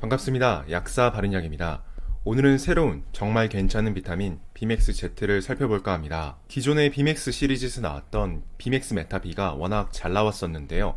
반갑습니다. 약사 바른약입니다. 오늘은 새로운 정말 괜찮은 비타민 비맥스 Z를 살펴볼까 합니다. 기존의 비맥스 시리즈에서 나왔던 비맥스 메타비가 워낙 잘 나왔었는데요.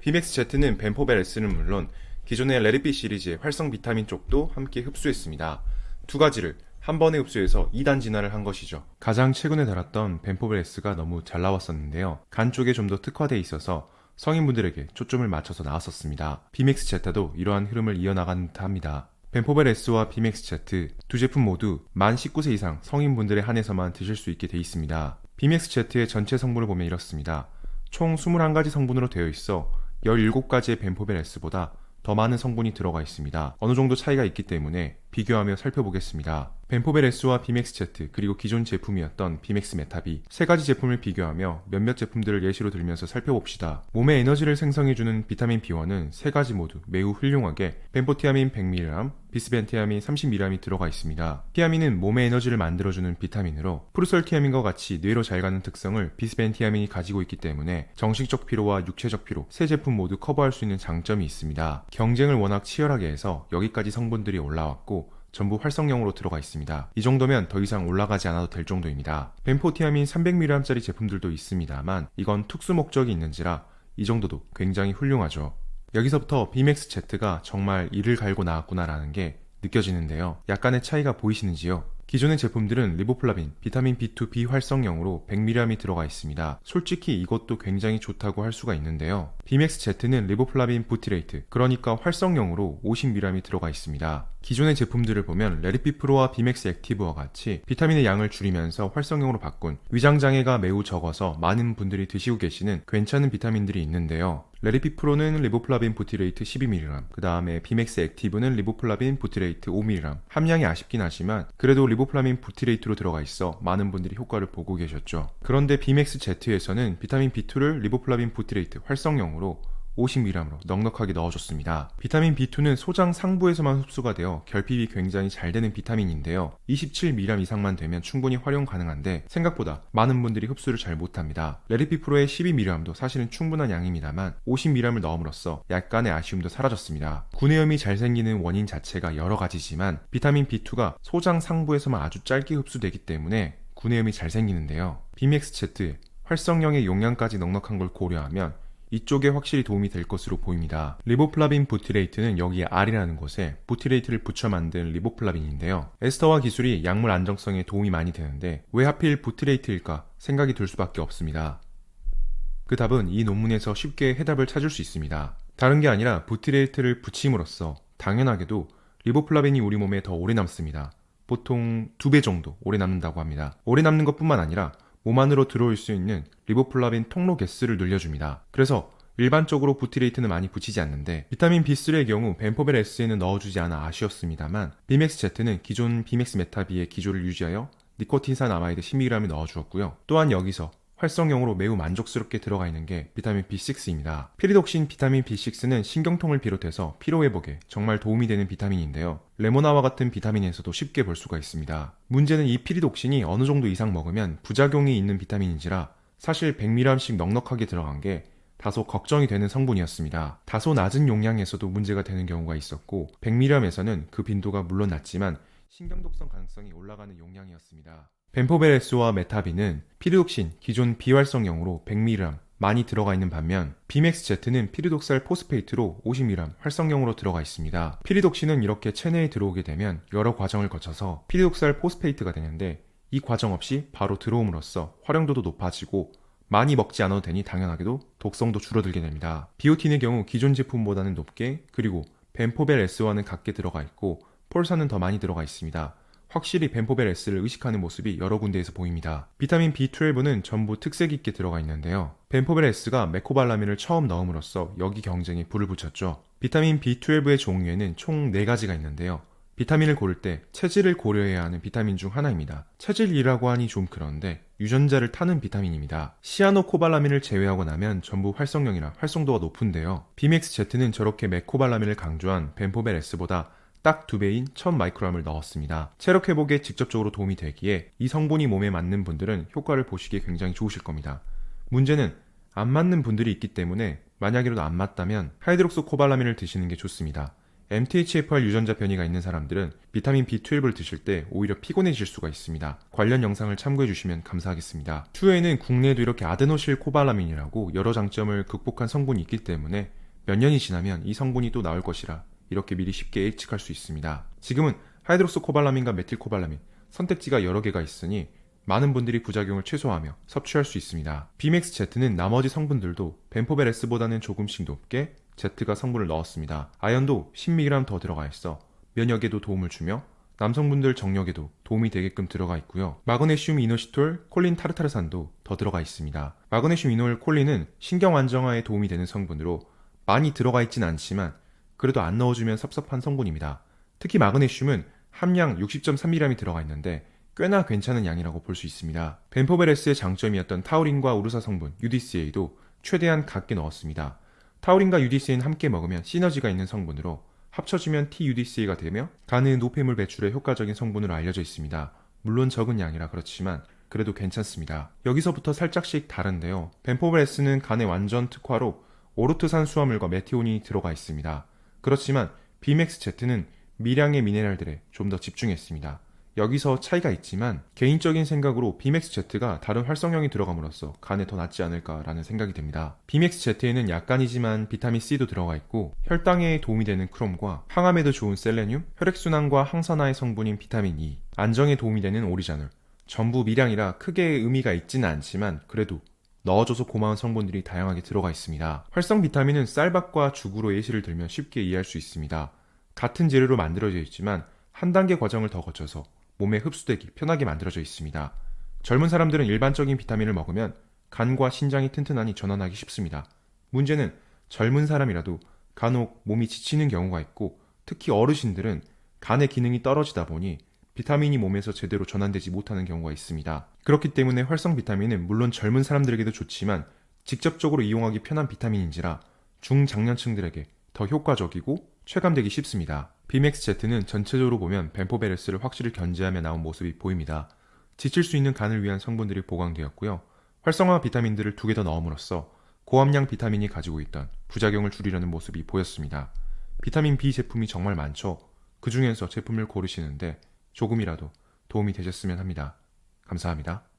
비맥스 Z는 벤포벨 S는 물론 기존의 레드비 시리즈의 활성 비타민 쪽도 함께 흡수했습니다. 두 가지를 한 번에 흡수해서 2단 진화를 한 것이죠. 가장 최근에 달았던 벤포벨 S가 너무 잘 나왔었는데요. 간 쪽에 좀 더 특화되어 있어서 성인분들에게 초점을 맞춰서 나왔었습니다. 비맥스 제타도 이러한 흐름을 이어나가는 듯 합니다. 벤포벨 S와 비맥스 Z 두 제품 모두 만 19세 이상 성인분들에 한해서만 드실 수 있게 되어 있습니다. 비맥스 Z의 전체 성분을 보면 이렇습니다. 총 21가지 성분으로 되어 있어 17가지의 벤포벨 S보다 더 많은 성분이 들어가 있습니다. 어느 정도 차이가 있기 때문에 비교하며 살펴보겠습니다. 벤포벨 S와 비맥스 Z 그리고 기존 제품이었던 비맥스 메타비 세 가지 제품을 비교하며 몇몇 제품들을 예시로 들면서 살펴봅시다. 몸에 에너지를 생성해주는 비타민 B1은 세 가지 모두 매우 훌륭하게 벤포티아민 100mg, 비스벤티아민 30mg이 들어가 있습니다. 티아민은 몸의 에너지를 만들어주는 비타민으로 프루설티아민과 같이 뇌로 잘 가는 특성을 비스벤티아민이 가지고 있기 때문에 정식적 피로와 육체적 피로 세 제품 모두 커버할 수 있는 장점이 있습니다. 경쟁을 워낙 치열하게 해서 여기까지 성분들이 올라왔고 전부 활성형으로 들어가 있습니다. 이 정도면 더 이상 올라가지 않아도 될 정도입니다. 벤포티아민 300mg짜리 제품들도 있습니다만 이건 특수 목적이 있는지라 이 정도도 굉장히 훌륭하죠. 여기서부터 비맥스 Z가 정말 이를 갈고 나왔구나라는 게 느껴지는데요. 약간의 차이가 보이시는지요? 기존의 제품들은 리보플라빈, 비타민 B2 비활성형으로 100mg이 들어가 있습니다. 솔직히 이것도 굉장히 좋다고 할 수가 있는데요. 비맥스 Z는 리보플라빈 부티레이트, 그러니까 활성형으로 50mg이 들어가 있습니다. 기존의 제품들을 보면 레리피 프로와 비맥스 액티브와 같이 비타민의 양을 줄이면서 활성형으로 바꾼 위장 장애가 매우 적어서 많은 분들이 드시고 계시는 괜찮은 비타민들이 있는데요. 레리피 프로는 리보플라빈 부티레이트 12mg, 그 다음에 비맥스 액티브는 리보플라빈 부티레이트 5mg. 함량이 아쉽긴 하지만 그래도 리보플라빈 부티레이트로 들어가 있어 많은 분들이 효과를 보고 계셨죠. 그런데 비맥스 Z에서는 비타민 B2를 리보플라빈 부티레이트 활성형으로 50mg으로 넉넉하게 넣어줬습니다. 비타민 B2는 소장 상부에서만 흡수가 되어 결핍이 굉장히 잘 되는 비타민인데요. 27mg 이상만 되면 충분히 활용 가능한데 생각보다 많은 분들이 흡수를 잘 못합니다. 레리피 프로의 12mg도 사실은 충분한 양입니다만 50mg을 넣음으로써 약간의 아쉬움도 사라졌습니다. 구내염이 잘 생기는 원인 자체가 여러 가지지만 비타민 B2가 소장 상부에서만 아주 짧게 흡수되기 때문에 구내염이 잘 생기는데요. 비맥스 Z 활성형의 용량까지 넉넉한 걸 고려하면 이쪽에 확실히 도움이 될 것으로 보입니다. 리보플라빈 부티레이트는 여기 R이라는 곳에 부티레이트를 붙여 만든 리보플라빈인데요. 에스터와 기술이 약물 안정성에 도움이 많이 되는데 왜 하필 부티레이트일까 생각이 들 수밖에 없습니다. 그 답은 이 논문에서 쉽게 해답을 찾을 수 있습니다. 다른 게 아니라 부티레이트를 붙임으로써 당연하게도 리보플라빈이 우리 몸에 더 오래 남습니다. 보통 두 배 정도 오래 남는다고 합니다. 오래 남는 것 뿐만 아니라 몸 안으로 들어올 수 있는 리보플라빈 통로 개수를 늘려줍니다. 그래서 일반적으로 부티레이트는 많이 붙이지 않는데 비타민 B3의 경우 벤포벨 S에는 넣어주지 않아 아쉬웠습니다만 비맥스 Z는 기존 비맥스 메타비의 기조를 유지하여 니코틴산 아마이드 10mg을 넣어주었고요. 또한 여기서 활성형으로 매우 만족스럽게 들어가 있는 게 비타민 B6입니다. 피리독신 비타민 B6는 신경통을 비롯해서 피로회복에 정말 도움이 되는 비타민인데요. 레모나와 같은 비타민에서도 쉽게 볼 수가 있습니다. 문제는 이 피리독신이 어느 정도 이상 먹으면 부작용이 있는 비타민인지라 사실 100mg씩 넉넉하게 들어간 게 다소 걱정이 되는 성분이었습니다. 다소 낮은 용량에서도 문제가 되는 경우가 있었고 100mg에서는 그 빈도가 물론 낮지만 신경독성 가능성이 올라가는 용량이었습니다. 벤포벨 S와 메타비는 피리독신 기존 비활성형으로 100mg 많이 들어가 있는 반면 비맥스 Z는 피리독살 포스페이트로 50mg 활성형으로 들어가 있습니다. 피리독신은 이렇게 체내에 들어오게 되면 여러 과정을 거쳐서 피리독살 포스페이트가 되는데 이 과정 없이 바로 들어옴으로써 활용도도 높아지고 많이 먹지 않아도 되니 당연하게도 독성도 줄어들게 됩니다. 비오틴의 경우 기존 제품보다는 높게 그리고 벤포벨 S와는 같게 들어가 있고 폴사는 더 많이 들어가 있습니다. 확실히 벤포벨 S를 의식하는 모습이 여러 군데에서 보입니다. 비타민 B12는 전부 특색 있게 들어가 있는데요. 벤포벨 S가 메코발라민을 처음 넣음으로써 여기 경쟁에 불을 붙였죠. 비타민 B12의 종류에는 총 4가지가 있는데요. 비타민을 고를 때 체질을 고려해야 하는 비타민 중 하나입니다. 체질이라고 하니 좀 그런데 유전자를 타는 비타민입니다. 시아노코발라민을 제외하고 나면 전부 활성형이라 활성도가 높은데요. 비맥스 Z는 저렇게 메코발라민을 강조한 벤포벨 S보다 딱 두 배인 1000마이크로암을 넣었습니다. 체력 회복에 직접적으로 도움이 되기에 이 성분이 몸에 맞는 분들은 효과를 보시기에 굉장히 좋으실 겁니다. 문제는 안 맞는 분들이 있기 때문에 만약이라도 안 맞다면 하이드록소 코발라민을 드시는 게 좋습니다. MTHFR 유전자 변이가 있는 사람들은 비타민 B12를 드실 때 오히려 피곤해질 수가 있습니다. 관련 영상을 참고해 주시면 감사하겠습니다. 추후에는 국내에도 이렇게 아데노실 코발라민이라고 여러 장점을 극복한 성분이 있기 때문에 몇 년이 지나면 이 성분이 또 나올 것이라 이렇게 미리 쉽게 예측할 수 있습니다. 지금은 하이드록스 코발라민과 메틸 코발라민 선택지가 여러 개가 있으니 많은 분들이 부작용을 최소화하며 섭취할 수 있습니다. 비맥스 Z는 나머지 성분들도 벤포벨 S보다는 조금씩 높게 Z가 성분을 넣었습니다. 아연도 10mg 더 들어가 있어 면역에도 도움을 주며 남성분들 정력에도 도움이 되게끔 들어가 있고요. 마그네슘 이노시톨 콜린 타르타르산도 더 들어가 있습니다. 마그네슘 이노일 콜린은 신경 안정화에 도움이 되는 성분으로 많이 들어가 있진 않지만 그래도 안 넣어주면 섭섭한 성분입니다. 특히 마그네슘은 함량 60.3mg이 들어가 있는데 꽤나 괜찮은 양이라고 볼 수 있습니다. 벤포베레스의 장점이었던 타우린과 우르사 성분 UDCA도 최대한 갖게 넣었습니다. 타우린과 UDCA는 함께 먹으면 시너지가 있는 성분으로 합쳐지면 TUDCA가 되며 간의 노폐물 배출에 효과적인 성분으로 알려져 있습니다. 물론 적은 양이라 그렇지만 그래도 괜찮습니다. 여기서부터 살짝씩 다른데요. 벤포베레스는 간의 완전 특화로 오르트산 수화물과 메티오닌이 들어가 있습니다. 그렇지만 비맥스 Z는 미량의 미네랄들에 좀 더 집중했습니다. 여기서 차이가 있지만 개인적인 생각으로 비맥스 Z가 다른 활성형이 들어감으로써 간에 더 낫지 않을까라는 생각이 듭니다. 비맥스 Z에는 약간이지만 비타민 C도 들어가 있고 혈당에 도움이 되는 크롬과 항암에도 좋은 셀레늄, 혈액순환과 항산화의 성분인 비타민 E, 안정에 도움이 되는 오리자놀, 전부 미량이라 크게 의미가 있지는 않지만 그래도 넣어줘서 고마운 성분들이 다양하게 들어가 있습니다. 활성 비타민은 쌀밥과 죽으로 예시를 들면 쉽게 이해할 수 있습니다. 같은 재료로 만들어져 있지만 한 단계 과정을 더 거쳐서 몸에 흡수되기 편하게 만들어져 있습니다. 젊은 사람들은 일반적인 비타민을 먹으면 간과 신장이 튼튼하니 전환하기 쉽습니다. 문제는 젊은 사람이라도 간혹 몸이 지치는 경우가 있고 특히 어르신들은 간의 기능이 떨어지다 보니 비타민이 몸에서 제대로 전환되지 못하는 경우가 있습니다. 그렇기 때문에 활성 비타민은 물론 젊은 사람들에게도 좋지만 직접적으로 이용하기 편한 비타민인지라 중장년층들에게 더 효과적이고 체감되기 쉽습니다. 비맥스 Z는 전체적으로 보면 벤포베레스를 확실히 견제하며 나온 모습이 보입니다. 지칠 수 있는 간을 위한 성분들이 보강되었고요. 활성화 비타민들을 두 개 더 넣음으로써 고함량 비타민이 가지고 있던 부작용을 줄이려는 모습이 보였습니다. 비타민 B 제품이 정말 많죠. 그 중에서 제품을 고르시는데 조금이라도 도움이 되셨으면 합니다. 감사합니다.